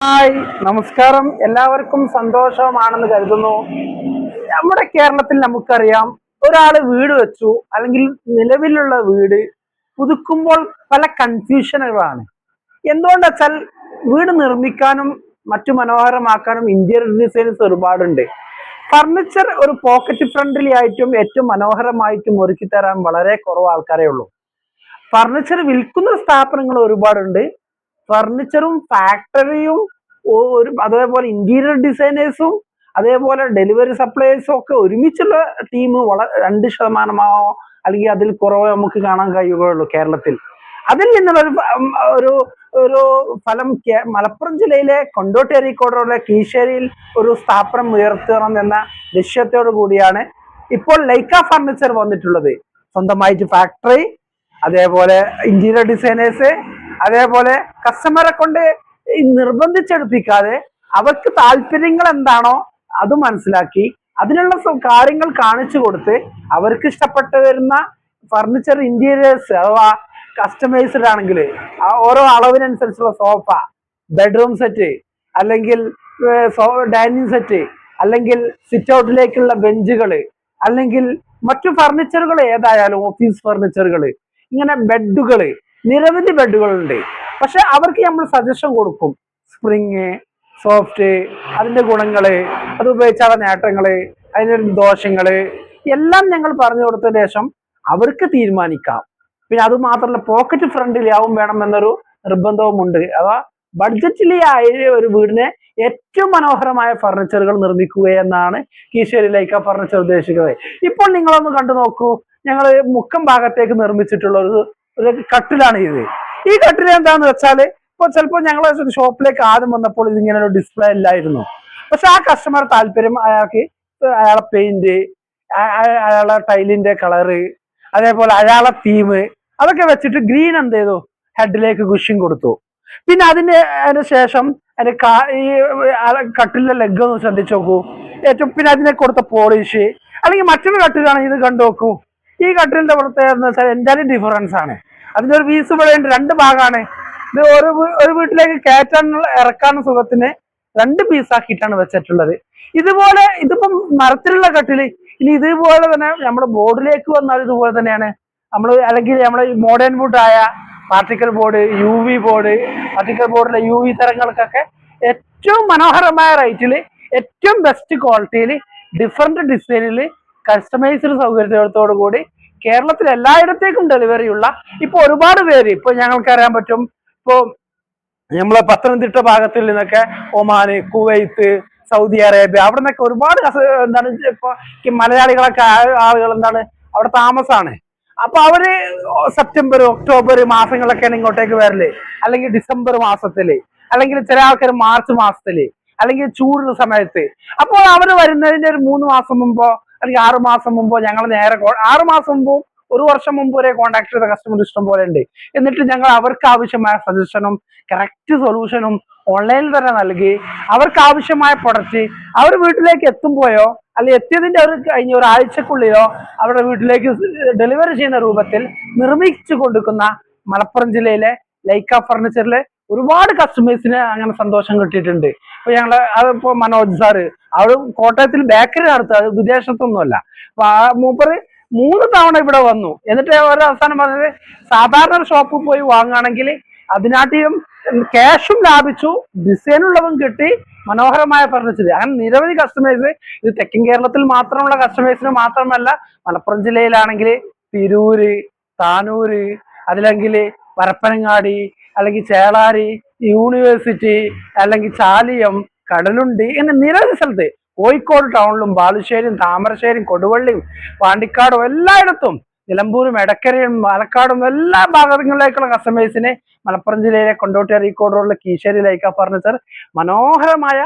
Hi നമസ്കാരം. എല്ലാവർക്കും സന്തോഷമാണെന്ന് കരുതുന്നു. നമ്മുടെ കേരളത്തിൽ നമുക്കറിയാം ഒരാൾ വീട് വെച്ചു അല്ലെങ്കിൽ നിലവിലുള്ള വീട് പുതുക്കുമ്പോൾ പല കൺഫ്യൂഷനുകളാണ് എന്തുകൊണ്ട് വെച്ചാൽ വീട് നിർമ്മിക്കാനും മറ്റു മനോഹരമാക്കാനും ഇന്ത്യൻ ഡിസൈൻസ് ഒരുപാടുണ്ട്. ഫർണിച്ചർ ഒരു പോക്കറ്റ് ഫ്രണ്ട്ലി ആയിട്ടും ഏറ്റവും മനോഹരമായിട്ടും ഒരുക്കി തരാൻ വളരെ കുറവ് ആൾക്കാരേ ഉള്ളൂ. ഫർണിച്ചർ വിൽക്കുന്ന സ്ഥാപനങ്ങൾ ഒരുപാടുണ്ട്. ഫർണിച്ചറും ഫാക്ടറിയും ഒരു അതേപോലെ ഇന്റീരിയർ ഡിസൈനേഴ്സും അതേപോലെ ഡെലിവറി സപ്ലൈസും ഒക്കെ ഒരുമിച്ചുള്ള ടീം വളരെ രണ്ട് ശതമാനമാവോ അല്ലെങ്കിൽ അതിൽ കുറവോ നമുക്ക് കാണാൻ കഴിയുകയുള്ളൂ കേരളത്തിൽ. അതിൽ നിന്നുള്ള ഒരു ഒരു ഫലം മലപ്പുറം ജില്ലയിലെ കൊണ്ടോട്ടേരി അരീക്കോടുള്ള കീശേരിയിൽ ഒരു സ്ഥാപനം ഉയർത്തണം എന്ന ലക്ഷ്യത്തോടു കൂടിയാണ് ഇപ്പോൾ ലൈക്ക ഫർണിച്ചർ വന്നിട്ടുള്ളത്. സ്വന്തമായിട്ട് ഫാക്ടറി അതേപോലെ ഇന്റീരിയർ ഡിസൈനേഴ്സ് അതേപോലെ കസ്റ്റമറെ കൊണ്ട് നിർബന്ധിച്ചെടുപ്പിക്കാതെ അവർക്ക് താല്പര്യങ്ങൾ എന്താണോ അത് മനസ്സിലാക്കി അതിനുള്ള കാര്യങ്ങൾ കാണിച്ചു കൊടുത്ത് അവർക്ക് ഇഷ്ടപ്പെട്ട് വരുന്ന ഫർണിച്ചർ ഇന്റീരിയേഴ്സ് അഥവാ കസ്റ്റമൈസ്ഡ് ആണെങ്കിൽ ഓരോ അളവിനനുസരിച്ചുള്ള സോഫ ബെഡ്റൂം സെറ്റ് അല്ലെങ്കിൽ ഡൈനിങ് സെറ്റ് അല്ലെങ്കിൽ സിറ്റ് ഔട്ടിലേക്കുള്ള ബെഞ്ചുകൾ അല്ലെങ്കിൽ മറ്റു ഫർണിച്ചറുകൾ ഏതായാലും ഓഫീസ് ഫർണിച്ചറുകൾ ഇങ്ങനെ ബെഡുകൾ നിരവധി ബെഡുകളുണ്ട്. പക്ഷെ അവർക്ക് നമ്മൾ സജഷൻ കൊടുക്കും. സ്പ്രിങ് സോഫ്റ്റ് അതിന്റെ ഗുണങ്ങൾ അത് ഉപയോഗിച്ചുള്ള നേട്ടങ്ങൾ അതിന്റെ ദോഷങ്ങൾ എല്ലാം ഞങ്ങൾ പറഞ്ഞു കൊടുത്ത ശേഷം അവർക്ക് തീരുമാനിക്കാം. പിന്നെ അത് മാത്രമല്ല പോക്കറ്റ് ഫ്രണ്ടിൽ ആവും വേണം എന്നൊരു നിർബന്ധവുമുണ്ട്. അഥവാ ബഡ്ജറ്റിലെ ആയ ഒരു വീടിനെ ഏറ്റവും മനോഹരമായ ഫർണിച്ചറുകൾ നിർമ്മിക്കുക എന്നാണ് കീശേരി ലൈക്ക ഫർണിച്ചർ ഉദ്ദേശിക്കുന്നത്. ഇപ്പോൾ നിങ്ങളൊന്ന് കണ്ടു നോക്കൂ. ഞങ്ങൾ മുക്കം ഭാഗത്തേക്ക് നിർമ്മിച്ചിട്ടുള്ള ഒരു ഒരു കട്ടിലാണ് ഇത്. ഈ കട്ടിൽ എന്താന്ന് വെച്ചാൽ ഇപ്പൊ ചിലപ്പോൾ ഞങ്ങൾ ഷോപ്പിലേക്ക് ആദ്യം വന്നപ്പോൾ ഇതിങ്ങനെ ഒരു ഡിസ്പ്ലേ ഇല്ലായിരുന്നു. പക്ഷെ ആ കസ്റ്റമർ താല്പര്യം അയാൾക്ക് അയാളെ പെയിന്റ് അയാളെ ടൈലിന്റെ കളറ് അതേപോലെ അയാളെ തീം അതൊക്കെ വെച്ചിട്ട് ഗ്രീൻ എന്ത് ചെയ്തു? ഹെഡിലേക്ക് കുഷ്യൻ കൊടുത്തു. പിന്നെ അതിന് അതിന് ശേഷം അതിന്റെ കാ ഈ കട്ടിലെ ലെഗ് ഒന്ന് ശ്രദ്ധിച്ചു നോക്കൂ. ഏറ്റവും പിന്നെ അതിനെ കൊടുത്ത പോളിഷ് അല്ലെങ്കിൽ മറ്റൊരു കട്ടിലാണെങ്കിൽ ഇത് കണ്ടു നോക്കൂ. ഈ കട്ടിലിന്റെ പ്രത്യേകത എന്താ വെച്ചാൽ എന്തായാലും ഡിഫറൻസ് ആണ്. അതിന്റെ ഒരു പീസ് ഇവിടെ രണ്ട് ഭാഗമാണ് ഇത് ഒരു ഒരു വീട്ടിലേക്ക് കയറ്റാനുള്ള ഇറക്കാനുള്ള സുഖത്തിന് രണ്ട് പീസാക്കിയിട്ടാണ് വെച്ചിട്ടുള്ളത്. ഇതുപോലെ ഇതിപ്പം മരത്തിലുള്ള കട്ടിൽ ഇനി ഇതുപോലെ തന്നെ നമ്മുടെ ബോർഡിലേക്ക് വന്നാൽ ഇതുപോലെ തന്നെയാണ്. നമ്മൾ അല്ലെങ്കിൽ നമ്മുടെ modern വുഡായ particle board U V board particle ബോർഡിലെ യു വി തരങ്ങൾക്കൊക്കെ ഏറ്റവും മനോഹരമായ റേറ്റിൽ ഏറ്റവും ബെസ്റ്റ് ക്വാളിറ്റിയിൽ ഡിഫറെന്റ് ഡിസൈനിൽ കസ്റ്റമൈസ്ഡ് സൗകര്യത്തോടു കൂടി കേരളത്തിൽ എല്ലായിടത്തേക്കും ഡെലിവറി ഉള്ള ഇപ്പൊ ഒരുപാട് പേര് ഇപ്പൊ ഞങ്ങൾക്ക് അറിയാൻ പറ്റും ഇപ്പോ നമ്മളെ പത്തനംതിട്ട ഭാഗത്തിൽ നിന്നൊക്കെ ഒമാന് കുവൈത്ത് സൗദി അറേബ്യ അവിടെ നിന്നൊക്കെ ഒരുപാട് എന്താണ് ഇപ്പൊ മലയാളികളൊക്കെ ആളുകൾ എന്താണ് അവിടെ താമസാണ്. അപ്പൊ അവർ സെപ്റ്റംബർ ഒക്ടോബർ മാസങ്ങളൊക്കെയാണ് ഇങ്ങോട്ടേക്ക് വരൽ. അല്ലെങ്കിൽ ഡിസംബർ മാസത്തിൽ അല്ലെങ്കിൽ ചില ആൾക്കാർ മാർച്ച് മാസത്തിൽ അല്ലെങ്കിൽ ചൂടുള്ള സമയത്ത്. അപ്പോൾ അവർ വരുന്നതിന്റെ ഒരു മൂന്ന് മാസം മുമ്പോ അല്ലെങ്കിൽ ആറ് മാസം മുമ്പോ ഞങ്ങൾ നേരെ ആറ് മാസം മുമ്പോ ഒരു വർഷം മുമ്പ് വരെ കോൺടാക്ട് ചെയ്ത കസ്റ്റമർ ഇഷ്ടം പോലെ ഉണ്ട്. എന്നിട്ട് ഞങ്ങൾ അവർക്ക് ആവശ്യമായ സജഷനും കറക്റ്റ് സൊല്യൂഷനും ഓൺലൈനിൽ തന്നെ നൽകി. അവർക്ക് ആവശ്യമായ പ്രൊഡക്റ്റ് അവർ വീട്ടിലേക്ക് എത്തുമ്പോഴോ അല്ലെങ്കിൽ എത്തിയതിന്റെ ഒരു കഴിഞ്ഞ ഒരാഴ്ചക്കുള്ളിലോ അവരുടെ വീട്ടിലേക്ക് ഡെലിവറി ചെയ്യുന്ന രൂപത്തിൽ നിർമ്മിച്ചു കൊടുക്കുന്ന മലപ്പുറം ജില്ലയിലെ ലൈക്ക ഫർണിച്ചറിലെ ഒരുപാട് കസ്റ്റമേഴ്സിന് അങ്ങനെ സന്തോഷം കിട്ടിയിട്ടുണ്ട്. ഇപ്പൊ ഞങ്ങൾ അതിപ്പോ മനോജ് സാറ് അവർ കോട്ടയത്തിൽ ബേക്കറി നടത്തുക വിദേശത്തൊന്നുമല്ല. അപ്പൊ ആ മൂപ്പറ് മൂന്ന് തവണ ഇവിടെ വന്നു. എന്നിട്ട് ഒരു അവസാനം പറഞ്ഞത് സാധാരണ ഷോപ്പിൽ പോയി വാങ്ങുകയാണെങ്കിൽ അതിനാട്ടിയും ക്യാഷും ലാഭിച്ചു ഡിസൈൻ ഉള്ളതും കിട്ടി മനോഹരമായ ഫർണിച്ചർ അങ്ങനെ നിരവധി കസ്റ്റമേഴ്സ് ഇത് തെക്കൻ കേരളത്തിൽ മാത്രമുള്ള കസ്റ്റമേഴ്സിന് മാത്രമല്ല മലപ്പുറം ജില്ലയിലാണെങ്കിൽ തിരൂര് താനൂര് അതിലെങ്കിൽ പരപ്പനങ്ങാടി അല്ലെങ്കിൽ ചേളാരി യൂണിവേഴ്സിറ്റി അല്ലെങ്കിൽ ചാലിയം കടലുണ്ടി എന്ന നിരവധി സ്ഥലത്ത് കോഴിക്കോട് ടൗണിലും ബാലുശ്ശേരിയും താമരശ്ശേരിയും കൊടുവള്ളിയും പാണ്ടിക്കാടും എല്ലായിടത്തും നിലമ്പൂരും എടക്കരയും പാലക്കാടും എല്ലാ ഭാഗങ്ങളിലേക്കുള്ള കസ്റ്റമേഴ്സിനെ മലപ്പുറം ജില്ലയിലെ കൊണ്ടോട്ടി റീക്കോട് റോഡിലെ കീശേരി ലൈക്ക ഫർണിച്ചർ മനോഹരമായ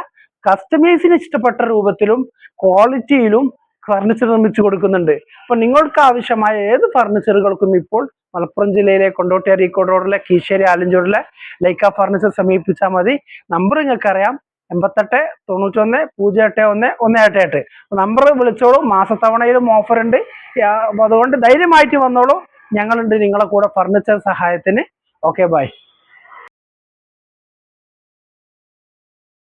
കസ്റ്റമേഴ്സിന് ഇഷ്ടപ്പെട്ട രൂപത്തിലും ക്വാളിറ്റിയിലും ഫർണിച്ചർ നിർമ്മിച്ചു കൊടുക്കുന്നുണ്ട്. അപ്പൊ നിങ്ങൾക്ക് ആവശ്യമായ ഏത് ഫർണിച്ചറുകൾക്കും ഇപ്പോൾ മലപ്പുറം ജില്ലയിലെ കൊണ്ടോട്ടി അരീക്കോട് റോഡിലെ കീശ്ശേരി ആലഞ്ചൂരിലെ ലൈക്ക ഫർണിച്ചർ സമീപിച്ചാൽ മതി. നമ്പർ നിങ്ങൾക്കറിയാം. എൺപത്തെട്ട് തൊണ്ണൂറ്റൊന്ന് പൂജ്യം എട്ട് ഒന്ന് ഒന്ന് എട്ട്. എട്ട് നമ്പർ വിളിച്ചോളൂ. മാസത്തവണയിലും ഓഫർ ഉണ്ട് അതുകൊണ്ട് ധൈര്യമായിട്ട് വന്നോളൂ. ഞങ്ങളുണ്ട് നിങ്ങളെ കൂടെ ഫർണിച്ചർ സഹായത്തിന്. Okay bye.